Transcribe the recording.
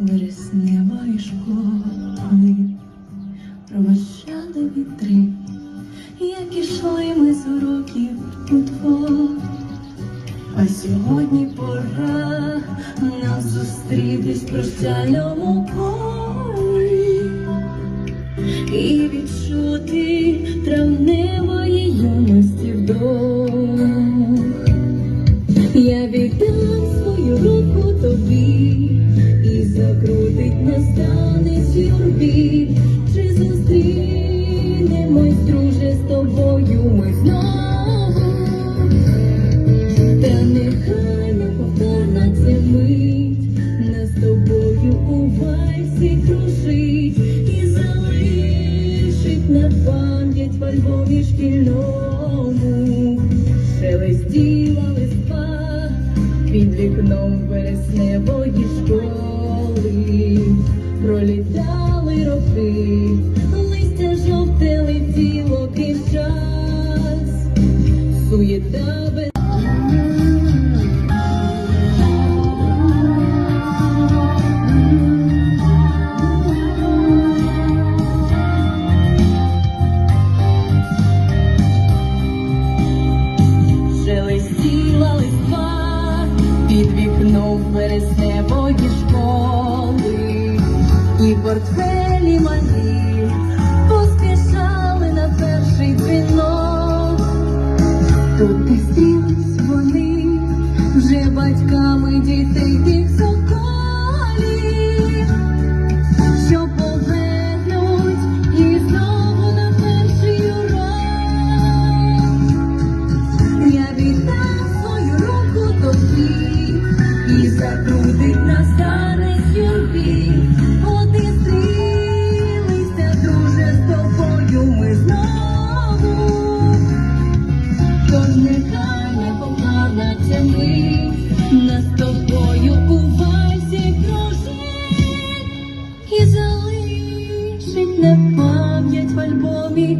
вереснева і школи, провощали вітри, як ішли ми з уроків у двох, А сьогодні пора нам зустрітись в прощальному полі і відчути травневої юності вдома. Я віддам свою руку тобі закрутить настанець юрбі. Чи зустрінемось, друже, з тобою ми знову? Та нехай не повторна ця мить, нас з тобою у вальсі кружить і залишить на пам'ять в альбомі шкільному. Шелестіла листва під вікном вересневої школи, пролітали роки, листя жовте летіло крізь суєта без Шелестіла листва і портфелі малі поспішали на перший дзвінок. Тут ти стрілись вони вже батьками дітей тих соколів, що повернуть і знову на перший урок. Я віддам свою руку тобі і закрутить старець юрбі. Нехай не повторна ця мить, нас тобою у вальсі кружить і залишить на пам'ять в альбомі